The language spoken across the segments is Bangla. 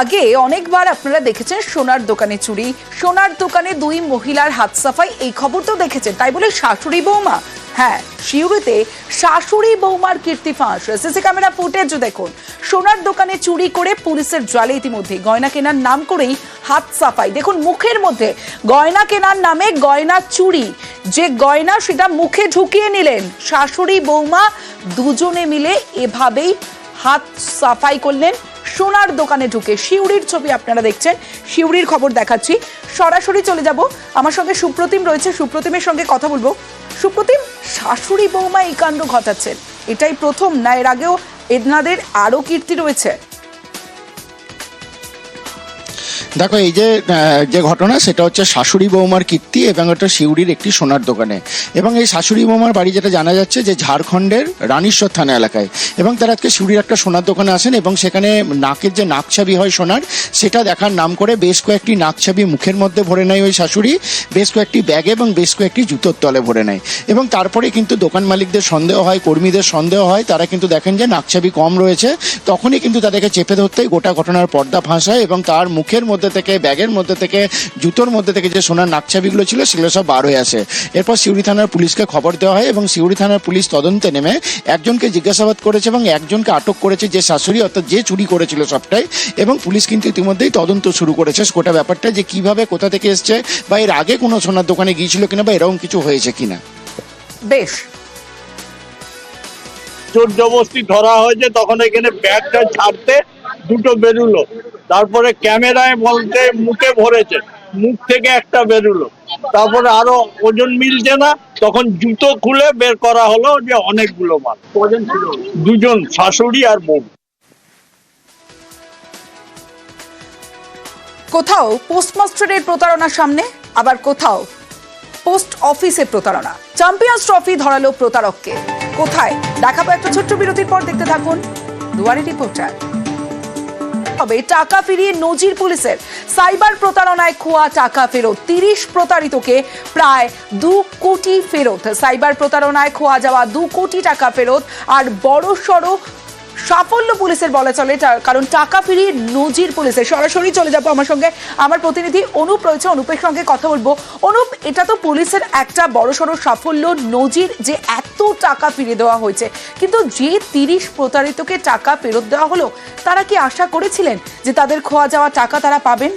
আগে অনেকবার আপনারা দেখেছেন সোনার দোকানে চুরি, সোনার দোকানে দুই মহিলার হাত সাফাই, এই খবর তো দেখেছেন। তাই বলে শাশুড়ি বৌমা। হ্যাঁ শিউরিতে শাশুড়ি বৌমার কীর্তি ফাঁস। সিসি ক্যামেরা ফুটেজ দেখুন। সোনার দোকানে চুরি করে পুলিশের জালে ইতিমধ্যে গয়না কেনার নাম করেই হাত সাফাই। দেখুন, মুখের মধ্যে গয়না কেনার নামে গয়না চুরি। যে গয়না সেটা মুখে ঢুকিয়ে নিলেন শাশুড়ি বৌমা, দুজনে মিলে এভাবেই হাত সাফাই করলেন। সোনার দোকানে ঢুকে শিউরির ছবি আপনারা দেখছেন। শিউরির খবর দেখাচ্ছি। সরাসরি চলে যাব। আমার সঙ্গে সুপ্রতিম রয়েছে। সুপ্রতিমের সঙ্গে কথা বলব। সুপ্রতিম, শাশুড়ি বৌমা এই কাণ্ড ঘটাচ্ছেন। এটাই প্রথম না এর আগেও এদনাদের আরও কীর্তি রয়েছে? দেখো, এই যে যে ঘটনা, সেটা হচ্ছে শাশুড়ি বৌমার কীর্তি এবং এটা শিউড়ির একটি সোনার দোকানে। এবং এই শাশুড়ি বৌমার বাড়ি যেটা জানা যাচ্ছে যে ঝাড়খণ্ডের রানীশ্বর থানা এলাকায়। এবং তারা আজকে শিউড়ির একটা সোনার দোকানে আসেন এবং সেখানে নাকের যে নাকছাবি হয় সোনার, সেটা দেখার নাম করে বেশ কয়েকটি নাকছাবি মুখের মধ্যে ভরে নেয় ওই শাশুড়ি, বেশ কয়েকটি ব্যাগে এবং বেশ কয়েকটি জুতোর তলে ভরে নেয়। এবং তারপরে কিন্তু দোকান মালিকদের সন্দেহ হয়, কর্মীদের সন্দেহ হয়, তারা কিন্তু দেখেন যে নাকছাবি কম রয়েছে, তখনই কিন্তু তাদেরকে চেপে ধরতেই গোটা ঘটনার পর্দা ফাঁস হয় এবং তার মুখের মধ্যে থেকে ব্যাগের মধ্যে থেকে জুতোর মধ্যে থেকে যে সোনার নাকছাবিগুলো ছিল সেগুলো সব বার হয়ে আসে। এরপর সিউড়ি থানার পুলিশকে খবর দেওয়া হয় এবং সিউড়ি থানার পুলিশ তদন্তে নেমে একজনকে জিজ্ঞাসাবাদ করেছে এবং একজনকে আটক করেছে যে শাশুড়ি অর্থাৎ যে চুরি করেছিল সবটাই এবং পুলিশ কিন্তু ইতিমধ্যেই তদন্ত শুরু করেছে। গোটা ব্যাপারটা যে কীভাবে কোথা থেকে এসছে বা এর আগে কোনো সোনার দোকানে গিয়েছিল কিনা বা এরকম কিছু হয়েছে কিনা। বেশ। জোর জবরদস্তি ধরা হয়েছে তখন এখানে ব্যাগটা ছাড়তে দুটো বেরুলো। তারপরে ক্যামেরায় বলতে মুখে ভরেছে, মুখ থেকে একটা বেরুলো। তারপরে আরও ওজন মিলছে না, তখন জুতো খুলে বের করা হলো যে অনেকগুলো মাল। দুজন, শাশুড়ি আর বউ। কোথাও পোস্টমাস্টারের প্রতারণা সামনে, আবার কোথাও পোস্ট অফিসের প্রতারণা। চ্যাম্পিয়ন্স ট্রফি ধরালো প্রতারককে। কোথায়? দেখাবো একটা ছোট্ট বিরতির পর দেখতে থাকুন দুয়ারি রিপোর্টার। হবে টাকা ফিরিয়ে নজির পুলিশের। সাইবার প্রতারণায় খোয়া টাকা ফেরত, তিরিশ প্রতারিতকে প্রায় দু কোটি ফেরত। সাইবার প্রতারণায় খোয়া যাওয়া দু কোটি টাকা ফেরত, আর বড় সড়ো সাফল্য পুলিশের বলা চলে কারণ টাকা ফিরিয়ে নজির পুলিশের। সরাসরি চলে যাব আমার সঙ্গে। আমার প্রতিনিধি অনুপ রয়েছে। অনুপের সঙ্গে কথা বলব। অনুপ এটা তো পুলিশের একটা বড়সড় সাফল্য নজির যে এত টাকা ফিরে দেওয়া হয়েছে। কিন্তু যে তিরিশ প্রতারিতকে টাকা ফেরত দেওয়া হলো, তারা কি আশা করেছিলেন যে তাদের খোয়া যাওয়া টাকা তারা পাবেন?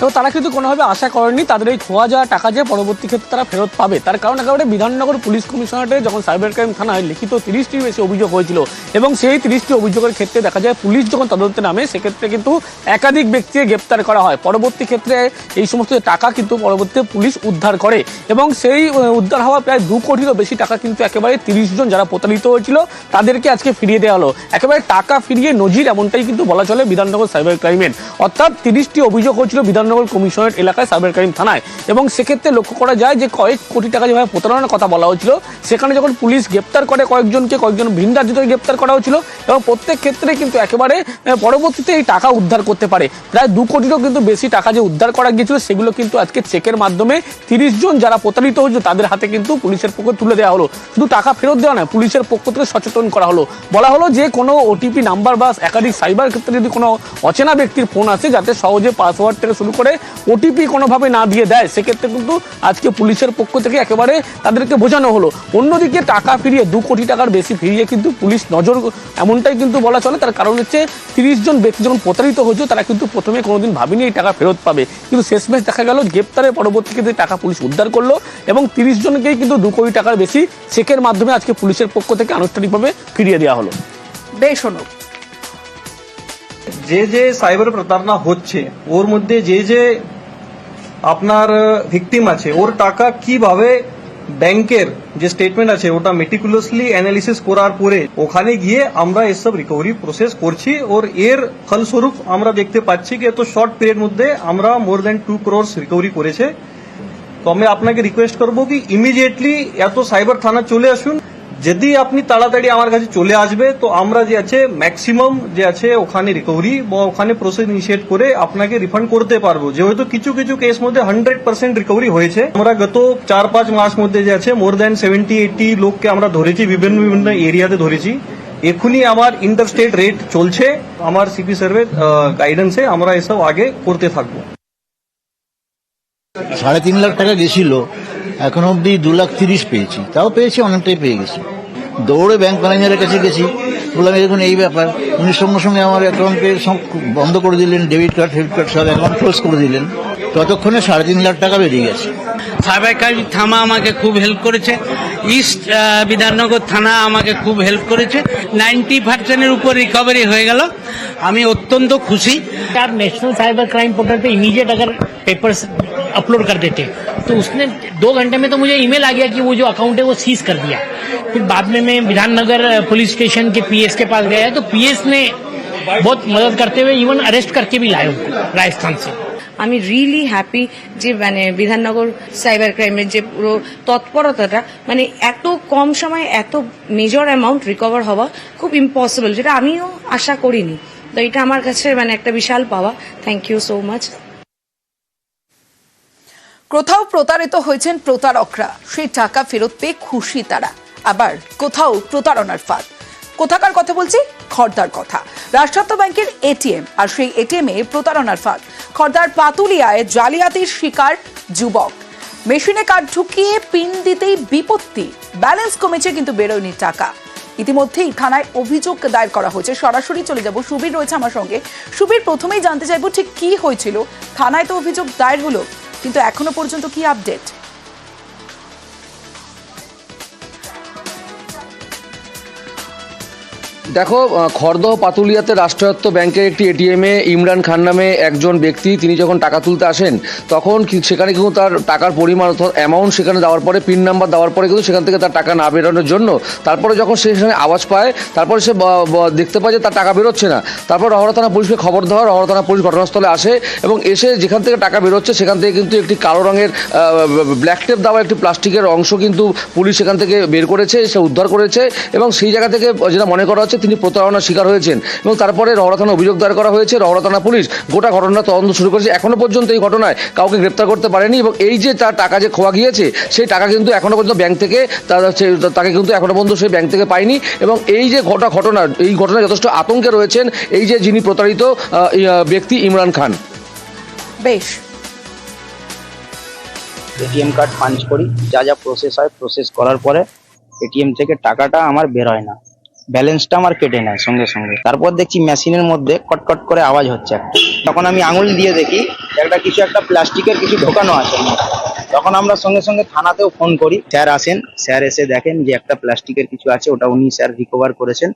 তো তারা কিন্তু কোনোভাবে আশা করেনি তাদের এই খোয়া যাওয়া টাকা যে পরবর্তী ক্ষেত্রে তারা ফেরত পাবে। তার কারণ একেবারে বিধাননগর পুলিশ কমিশনারেটে যখন সাইবার ক্রাইম থানায় লিখিত তিরিশটির বেশি অভিযোগ হয়েছিল এবং সেই তিরিশটি অভিযোগের ক্ষেত্রে দেখা যায় পুলিশ যখন তদন্তে নামে, সেক্ষেত্রে কিন্তু একাধিক ব্যক্তিকে গ্রেপ্তার করা হয়। পরবর্তী ক্ষেত্রে এই সমস্ত টাকা কিন্তু পরবর্তীতে পুলিশ উদ্ধার করে এবং সেই উদ্ধার হওয়া প্রায় দু কোটিরও বেশি টাকা কিন্তু একেবারে তিরিশ জন যারা প্রতারিত হয়েছিল, তাদেরকে আজকে ফিরিয়ে দেওয়া হলো। একেবারে টাকা ফিরিয়ে নজির এমনটাই কিন্তু বলা চলে বিধাননগর সাইবার ক্রাইমের। অর্থাৎ তিরিশটি অভিযোগ হয়েছিল বিধাননগর কমিশনারেট এলাকায় সাইবার ক্রাইম থানায়। এবং সেক্ষেত্রে লক্ষ্য করা যায় যে কয়েক কোটি টাকা যেভাবে প্রতারণার কথা বলা হয়েছিল, সেখানে যখন পুলিশ গ্রেপ্তার করে কয়েকজনকে, কয়েকজন ভিন রাজ্য থেকে গ্রেপ্তার করা হয়েছিল, এবং প্রত্যেক ক্ষেত্রে কিন্তু একেবারে পরবর্তীতে এই টাকা উদ্ধার করতে পারে। প্রায় দু কোটিরও কিন্তু বেশি টাকা যে উদ্ধার করা গিয়েছিল, সেগুলো কিন্তু আজকে চেকের মাধ্যমে তিরিশ জন যারা প্রতারিত হয়েছিল, তাদের হাতে কিন্তু পুলিশের পক্ষে তুলে দেওয়া হলো। শুধু টাকা ফেরত দেওয়া নয়, পুলিশের পক্ষ থেকে সচেতন করা হলো। বলা হলো যে কোনো ওটিপি নাম্বার বা একাধিক সাইবার ক্ষেত্রে যদি কোনো অচেনা ব্যক্তির ফোন আসে, যাতে সহজে পাসওয়ার্ড থেকে শুরু করে ওটিপি কোনোভাবে না দিয়ে দেয়, সেক্ষেত্রে কিন্তু আজকে পুলিশের পক্ষ থেকে একেবারে তাদেরকে বোঝানো হলো। অন্যদিকে টাকা ফিরিয়ে দু কোটি টাকার বেশি ফিরিয়ে কিন্তু পুলিশ নজর এমনটাই কিন্তু বলা চলে, তার কারণ হচ্ছে তিরিশ জন ব্যক্তি যখন প্রতারিত হয়েছে, তারা কিন্তু প্রথমে কোনোদিন ভাবেনি এই টাকা ফেরত পাবে। কিন্তু শেষমেশ দেখা গেল গ্রেপ্তারের পরবর্তী ক্ষেত্রে টাকা পুলিশ উদ্ধার করল এবং তিরিশ জনকেই কিন্তু দু কোটি টাকার বেশি চেকের মাধ্যমে আজকে পুলিশের পক্ষ থেকে আনুষ্ঠানিকভাবে ফিরিয়ে দেওয়া হলো। বেশ অনুপ যে যে সাইবার প্রতারণা হচ্ছে, ওর মধ্যে যে যে আপনার ভিকটিম আছে, ওর টাকা কীভাবে ব্যাংকের যে স্টেটমেন্ট আছে, ওটা মেটিকুলাসলি অ্যানালিসিস করার পরে ওখানে গিয়ে আমরা এসব রিকভারি প্রসেস করছি। ওর এর ফলস্বরূপ আমরা দেখতে পাচ্ছি কি, এত শর্ট পিরিয়ড মধ্যে আমরা more than two crores recovery করেছে। তো আমি আপনাকে রিকোয়েস্ট করব কি ইমিডিয়েটলি এত সাইবার থানা চলে আসুন যদি আপনি তাড়াতাড়ি আমার কাছে চলে আসবে, তো আমরা যে আছে ম্যাক্সিমাম যে আছে ওখানে রিকভারি বা ওখানে প্রসেস ইনিশিয়েট করে আপনাকে রিফান্ড করতে পারব। যেহেতু কিছু কিছু কেস মধ্যে হান্ড্রেড পার্সেন্ট রিকভারি হয়েছে। আমরা গত চার পাঁচ মাস মধ্যে যে আছে মোর দেন সেভেন্টি এইটি লোককে আমরা ধরেছি, বিভিন্ন বিভিন্ন এরিয়াতে ধরেছি। এখনই আমার ইন্টারস্টেট রেট চলছে। আমার সিপি সার্ভে গাইডেন্সে আমরা এসব আগে করতে থাকব। সাড়ে তিন লাখ টাকা গেছিল। এখন অবধি দু লাখ তিরিশ পেয়েছি। তাও পেয়েছি অনেকটাই পেয়ে গেছি। দৌড়ে ব্যাংক ম্যানেজারের কাছে গেছি। বললাম এরকম এই ব্যাপার। উনি সঙ্গে সঙ্গে আমার অ্যাকাউন্টকে বন্ধ করে দিলেন ডেবিট কার্ড ক্রেডিট কার্ড সব অ্যাকাউন্ট ক্লোজ করে দিলেন। ততক্ষণে সাড়ে তিন লাখ টাকা বেরিয়ে গেছে। সাবেকারি থামা আমাকে খুব হেল্প করেছে। ইস্ট বিধাননগর থানা আমাকে খুব হেল্প করেছে। নাইনটি পার্সেন্টের উপর রিকভারি হয়ে গেল। আমি অত্যন্ত খুশি। তার ন্যাশনাল সাইবার ক্রাইম পোর্টালতে ইমিডিয়েট আগার পেপার अपलोड कर देते तो उसने दो घंटे में तो मुझे ईमेल आ गया कि वो जो अकाउंट है वो सीज कर दिया फिर बाद में मैं विधाननगर पुलिस स्टेशन के पीएस के पास गया तो पीएस ने बहुत मदद करते हुए इवन अरेस्ट करके भी लाए उनको राजस्थान से আমি রিয়েলি হ্যাপি যে মানে বিধাননগর সাইবার ক্রাইমের যে পুরো তৎপরতাটা মানে এত কম সময়ে এত মেজর অ্যামাউন্ট রিকভার হওয়া খুব ইম্পসিবল যেটা আমিও আশা করিনি তো এটা আমার কাছে মানে একটা বিশাল পাওয়া থ্যাংক ইউ সো মাচ কোথাও প্রতারিত হয়েছেন প্রতারকরা। সেই টাকা ফেরত পেয়ে খুশি তারা। আবার কোথাও প্রতারণার ফাঁদ। কোথাকার কথা বলছি? খর্দার কথা। রাষ্ট্রায়ত্ত ব্যাংকের এটিএম। আর সেই এটিএম এ প্রতারণার ফাঁদ। খর্দার পাতুলিয়ায় জালিয়াতির শিকার যুবক। মেশিনে কার্ড ঢুকিয়ে পিন দিতেই বিপত্তি। ব্যালেন্স কমেছে কিন্তু বেরোয়নি টাকা। ইতিমধ্যেই থানায় অভিযোগ দায়ের করা হয়েছে। সরাসরি চলে যাব। সুবীর রয়েছে আমার সঙ্গে। সুবীর, প্রথমেই জানতে চাইব ঠিক কি হয়েছিল? থানায় তো অভিযোগ দায়ের হলো। কিন্তু এখনও পর্যন্ত কি আপডেট দেখো খড়দহ পাতুলিয়াতে রাষ্ট্রায়ত্ত ব্যাংকের একটি এটিএমে ইমরান খান নামে একজন ব্যক্তি, তিনি যখন টাকা তুলতে আসেন, তখন সেখানে কিন্তু তার টাকার পরিমাণ অর্থাৎ অ্যামাউন্ট সেখানে দেওয়ার পরে পিন নাম্বার দেওয়ার পরে কিন্তু সেখান থেকে তার টাকা না বেরোনোর জন্য, তারপরে যখন সে সেখানে আওয়াজ পায়, তারপরে সে দেখতে পায় যে তার টাকা বেরোচ্ছে না। তারপর রহরা থানা পুলিশকে খবর দেওয়া, রহরা থানা পুলিশ ঘটনাস্থলে আসে এবং এসে যেখান থেকে টাকা বেরোচ্ছে, সেখান থেকে কিন্তু একটি কালো রঙের ব্ল্যাক টেপ দেওয়া একটি প্লাস্টিকের অংশ কিন্তু পুলিশ সেখান থেকে বের করেছে সে উদ্ধার করেছে এবং সেই জায়গা থেকে যেটা মনে করা হচ্ছে তিনি প্রতারণার শিকার হয়েছেন এবং তারপরে রহরা থানা অভিযোগ দায়ের করা হয়েছে। রহরা থানা পুলিশ গোটা ঘটনা তদন্ত শুরু করেছে। এখনও পর্যন্ত এই ঘটনায় কাউকে গ্রেপ্তার করতে পারেনি এবং এই যে তার টাকা যে খোয়া গিয়েছে সেই টাকা কিন্তু এখনও পর্যন্ত ব্যাংক থেকে তার সে- তাকে কিন্তু এখনও পর্যন্ত সেই ব্যাংক থেকে পায়নি এবং এই যে ঘটা ঘটনা এই ঘটনায় যথেষ্ট আতঙ্কে রয়েছেন এই যে যিনি প্রতারিত আহ, ব্যক্তি ইমরান খান। বেশ। এটিএম কার্ড পাঞ্চ করি। যা যা প্রসেস হয় প্রসেস করার পরে এটিএম থেকে টাকাটা আমার বের হয় না। ব্যালেন্সটা আমার কেটে নেয় সঙ্গে সঙ্গে। তারপর দেখছি মেশিনের মধ্যে কটকট করে আওয়াজ হচ্ছে একটা। তখন আমি আঙুল দিয়ে দেখি, একটা কিছু একটা প্লাস্টিকের কিছু ঢোকানো আছে। তখন আমরা সঙ্গে সঙ্গে থানাতেও ফোন করি, স্যার আসেন, স্যার এসে দেখেন যে একটা প্লাস্টিকের কিছু আছে, ওটা উনি স্যার রিকভার করেছেন।